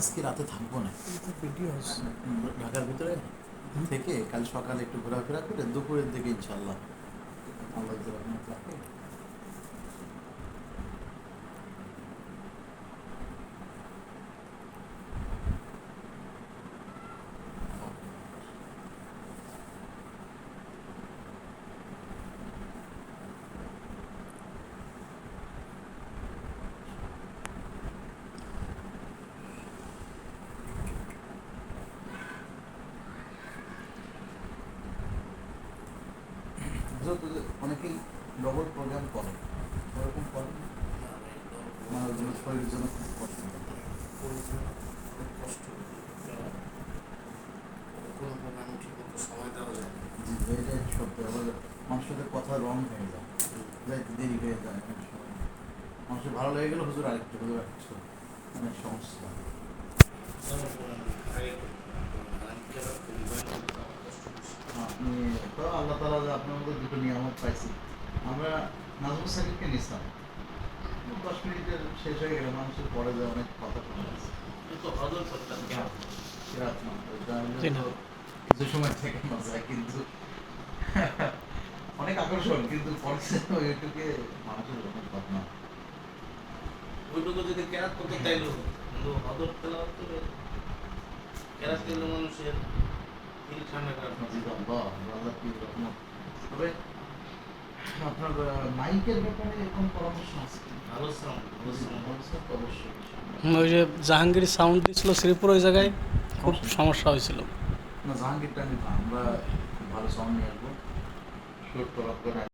আজকে রাতে থাকব না। ঢাকার ভিতরে থেকে কাল সকালে একটু ঘোরাফেরা করে দুপুরের দিকে ইনশাল্লাহ আল্লাহ অনেকেই ডবল প্রোগ্রাম করে। ওরকম করেন মানে ওই জন্য শরীরের জন্য খুব কষ্ট। মানুষের কথা রং হয়ে যায়। দেরি হয়ে যায় মানুষের ভালো লেগে গেলে হুজুর আরেকটু হুজুর আরেকটু। অনেক সমস্যা কোনো প্রোগ্রাম আগে আগে আবার খুবই ভয়ানক, আমার কষ্ট বেশি। আপনি তো আল্লাহ তালা আপনার মধ্যে দুটো নিয়ামত পাইছি। আমরা নাজমুল সাকিবকে নিছিলাম দশ মিনিটের শেষ হয়ে গেলে মানুষের পরে যে অনেক কথা শোনা কিছু সময় থেকে কিন্তু অনেক আকর্ষণ কিন্তু পরে ওইটুকে মানুষের অনেক কথা। ওইটুকু যদি কেরাত করতে চাইলো কিন্তু হজর তেলাও তো কেরাত করলে মানুষের তবে আপনার মাইকের ব্যাপারে এরকম পরামর্শ আছে? ওই যে জাহাঙ্গীর সাউন্ড দিয়েছিল শ্রীপুর ওই জায়গায় খুব সমস্যা হয়েছিল। না জাহাঙ্গীর টাঙ্গির আমরা ভালো সাউন্ড নিয়ে আসব। শুট করার পরে